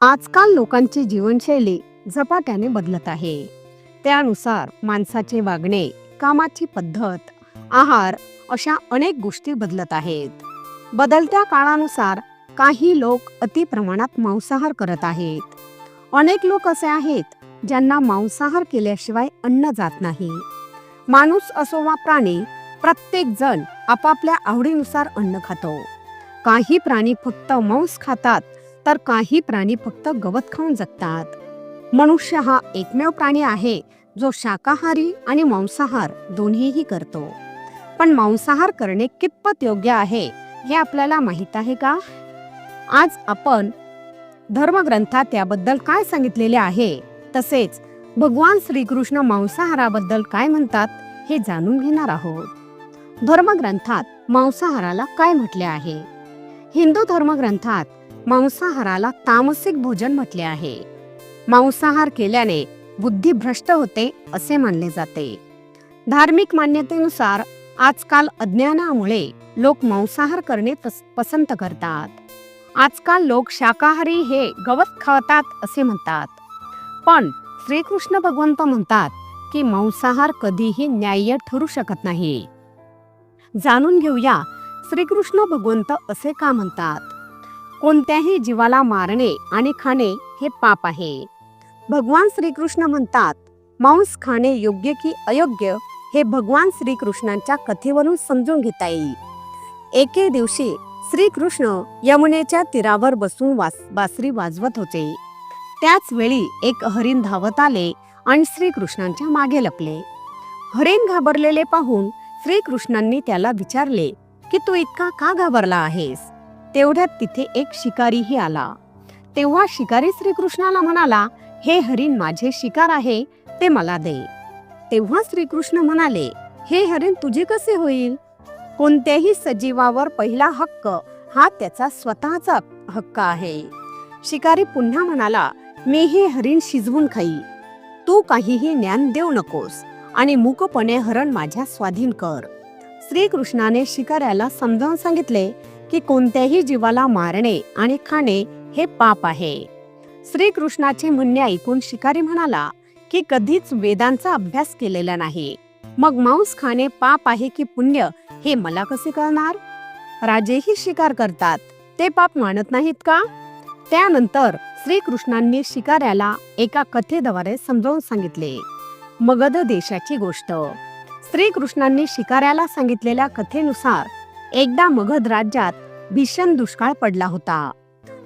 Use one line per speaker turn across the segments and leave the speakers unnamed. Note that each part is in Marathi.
आजकाल लोकांची जीवनशैली झपाट्याने बदलत आहे. त्यानुसार माणसाचे वागणे कामाची पद्धत आहार अशा अनेक गोष्टी बदलत आहेत. बदलत्या काळानुसार काही लोक अति प्रमाणात मांसाहार करत आहेत. अनेक लोक असे आहेत ज्यांना मांसाहार केल्याशिवाय अन्न जात नाही. माणूस असो वा प्राणी प्रत्येक जण आपापल्या आवडीनुसार अन्न खातो. काही प्राणी फक्त मांस खातात तर काही प्राणी फक्त गवत खाऊन जगतात. मनुष्य हा एकमेव प्राणी आहे जो शाकाहारी आणि मांसाहार दोन्हीही करतो. पण मांसाहार करणे कितपत योग्य आहे हे आपल्याला माहीत आहे का? आज आपण धर्मग्रंथात याबद्दल काय सांगितलेले आहे? तसेच भगवान श्रीकृष्ण मांसाहाराबद्दल काय म्हणतात हे जाणून घेणार आहोत. धर्मग्रंथात मांसाहाराला काय म्हटले आहे? हिंदू धर्मग्रंथात मांसाहाराला तामसिक भोजन म्हटले आहे. मांसाहार केल्याने बुद्धी भ्रष्ट होते असे मानले जाते. धार्मिक मान्यतेनुसार आजकाल अज्ञानामुळे लोक मांसाहार करणे पस- पसंत करतात. आजकाल लोक शाकाहारी हे गवत खातात असे म्हणतात. पण श्रीकृष्ण भगवंत म्हणतात की मांसाहार कधीही न्याय्य ठरू शकत नाही. जाणून घेऊया श्रीकृष्ण भगवंत असे का म्हणतात? कोणत्याही जीवाला मारणे आणि खाणे हे पाप आहे. भगवान श्रीकृष्ण म्हणतात मांस खाणे योग्य की अयोग्य हे भगवान श्रीकृष्णांच्या कथेवरून समजून घेता येईल. एके दिवशी श्रीकृष्ण यमुनेच्या तीरावर बसून वास बासरी वाजवत होते. त्याच वेळी एक हरिण धावत आले आणि श्रीकृष्णांच्या मागे लपले. हरिण घाबरलेले पाहून श्रीकृष्णांनी त्याला विचारले की तू इतका का घाबरला आहेस? तेवढ्यात तिथे एक शिकारीही आला. तेव्हा शिकारी श्रीकृष्णाला म्हणाला हे हरिण माझे शिकार आहे ते मला दे. तेव्हा श्रीकृष्ण म्हणाले हे हरिण तुझे कसे होईल? कोणत्याही सजीवावर पहिला हक्क हा त्याचा स्वतःचा हक्क आहे. शिकारी पुन्हा म्हणाला मी हे हरिण शिजवून खाई. तू काहीही ज्ञान देऊ नकोस आणि मूकपणे हरण माझ्या स्वाधीन कर. श्रीकृष्णाने शिकाऱ्याला समजावून सांगितले की कोणत्याही जीवाला मारणे आणि खाणे हे पाप आहे. श्रीकृष्णाचे म्हणणे ऐकून शिकारी म्हणाला की कधीच वेदांचा अभ्यास केलेला नाही. मग मांस खाणे पाप आहे की पुण्य हे मला कसे कळणार? राजेही शिकार करतात. ते पाप मानत नाहीत का? त्यानंतर श्रीकृष्णांनी शिकाऱ्याला एका कथेद्वारे समजावून सांगितले. मगध देशाची गोष्ट. श्रीकृष्णांनी शिकाऱ्याला सांगितलेल्या कथेनुसार एकदा मगध राज्यात भीषण दुष्काळ पडला होता.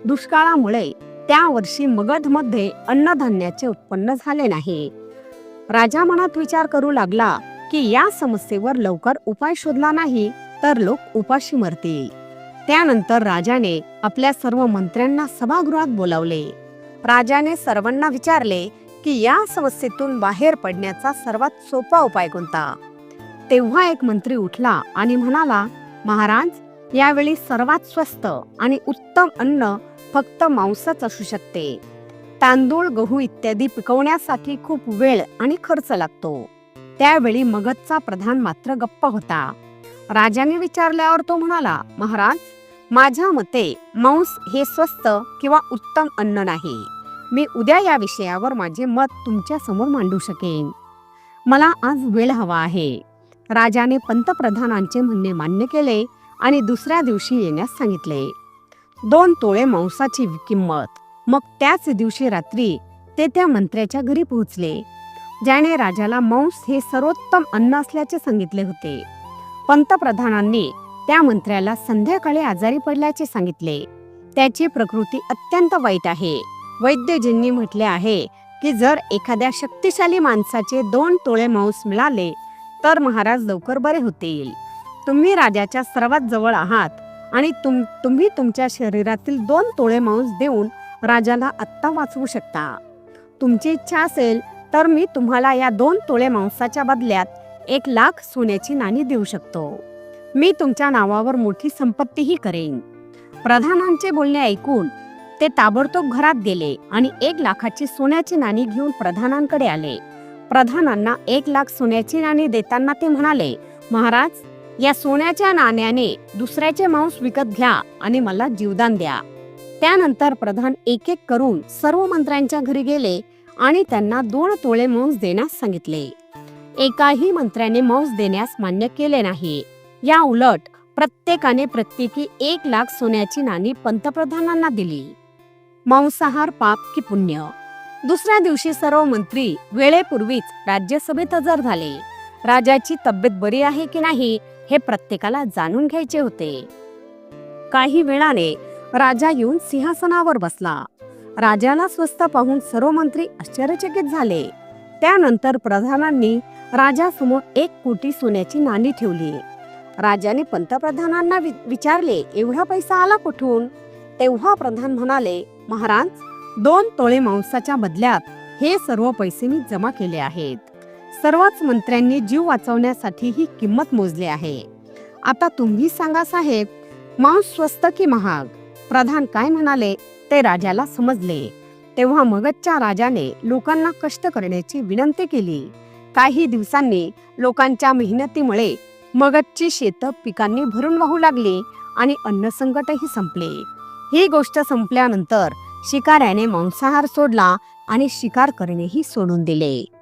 दुष्काळामुळे त्या वर्षी मगधमध्ये अन्नधान्याचे उत्पन्न झाले नाही. राजा मनात विचार करू लागला की या समस्येवर लवकर उपाय शोधला नाही तर लोक उपाशी मरतील. त्यानंतर राजाने आपल्या सर्व मंत्र्यांना सभागृहात बोलावले. राजाने सर्वांना विचारले की या समस्येतून बाहेर पडण्याचा सर्वात सोपा उपाय कोणता? तेव्हा एक मंत्री उठला आणि म्हणाला महाराज यावेळी सर्वात स्वस्त आणि उत्तम अन्न फक्त मांसच असू शकते. तांदूळ गहू इत्यादी पिकवण्यासाठी खूप वेळ आणि खर्च लागतो. त्यावेळी मगधचा प्रधान मात्र गप्प होता. राजाने विचारल्यावर तो म्हणाला महाराज माझ्या मते मांस हे स्वस्त किंवा उत्तम अन्न नाही. मी उद्या या विषयावर माझे मत तुमच्यासमोर मांडू शकेन. मला आज वेळ हवा आहे. राजाने पंतप्रधानांचे म्हणणे मान्य केले आणि दुसऱ्या दिवशी येण्यास सांगितले. दोन तोळे मांसाची किंमत. मग त्याच दिवशी रात्री ते त्या मंत्र्याच्या घरी पोहोचले. ज्याने राजाला मांस हे सर्वोत्तम अन्न असल्याचे सांगितले होते. पंतप्रधानांनी त्या मंत्र्याला संध्याकाळी आजारी पडल्याचे सांगितले. त्याची प्रकृती अत्यंत वाईट आहे. वैद्यजींनी म्हटले आहे की जर एखाद्या शक्तिशाली माणसाचे दोन तोळे मांस मिळाले तर महाराज लवकर बरे होतील. तुम्ही राजाच्या सर्वात जवळ आहात आणि तुम तुम्ही तुमच्या शरीरातील दोन तोळे मांस देऊन राजाला आत्ता वाचवू शकता. तुमची इच्छा असेल तर मी तुम्हाला या दोन तोळे मांसाच्या बदल्यात एक लाख सोन्याची नाणी देऊ शकतो. मी तुमच्या नावावर मोठी संपत्तीही करेन. प्रधानांचे बोलणे ऐकून ते ताबडतोब घरात गेले आणि एक लाखाची सोन्याची नाणी घेऊन प्रधानांकडे आले. प्रधानांना एक लाख सोन्याची नाणी देताना ते म्हणाले महाराज या सोन्याच्या नाण्याने दुसऱ्याचे मांस विकत घ्या आणि मला जीवदान द्या. त्यानंतर प्रधान एक एक करून सर्व मंत्र्यांच्या घरी गेले आणि त्यांना दोन तोळे मांस देण्यास सांगितले. एकाही मंत्र्याने मांस देण्यास मान्य केले नाही. या उलट प्रत्येकाने प्रत्येकी एक लाख सोन्याची नाणी पंतप्रधानांना दिली. मांसाहार पाप की पुण्य? दुसऱ्या दिवशी सर्व मंत्री वेळेपूर्वीच राज्यसभेत हजर झाले. राजाची तब्येत बरी आहे की नाही हे प्रत्येकाला जाणून घ्यायचे होते. काही वेळाने राजा येऊन सिंहासनावर बसला. राजाला स्वस्थ पाहून सर्व मंत्री आश्चर्यचकित झाले. त्यानंतर प्रधानांनी राजासमोर एक कोटी सोन्याची नाणी ठेवली. राजाने पंतप्रधानांना वि- विचारले एवढा पैसा आला कुठून? तेव्हा प्रधान म्हणाले महाराज दोन तोळे मांसाच्या बदल्यात हे सर्व पैसे मी जमा केले आहेत. सर्वच मंत्र्यांनी जीव वाचवण्यासाठी ही किंमत मोजली आहे. आता तुम्ही सांगा साहेब मांस स्वस्त की महाग? प्रधान काय म्हणाले ते राजाला समजले. तेव्हा मगधच्या राजाने लोकांना कष्ट करण्याची विनंती केली. काही दिवसांनी लोकांच्या मेहनतीमुळे मगधची शेत पिकांनी भरून वाहू लागली आणि अन्न संकटही संपले. ही गोष्ट संपल्यानंतर शिकाऱ्याने मांसाहार सोडला आणि शिकार करणेही सोडून दिले.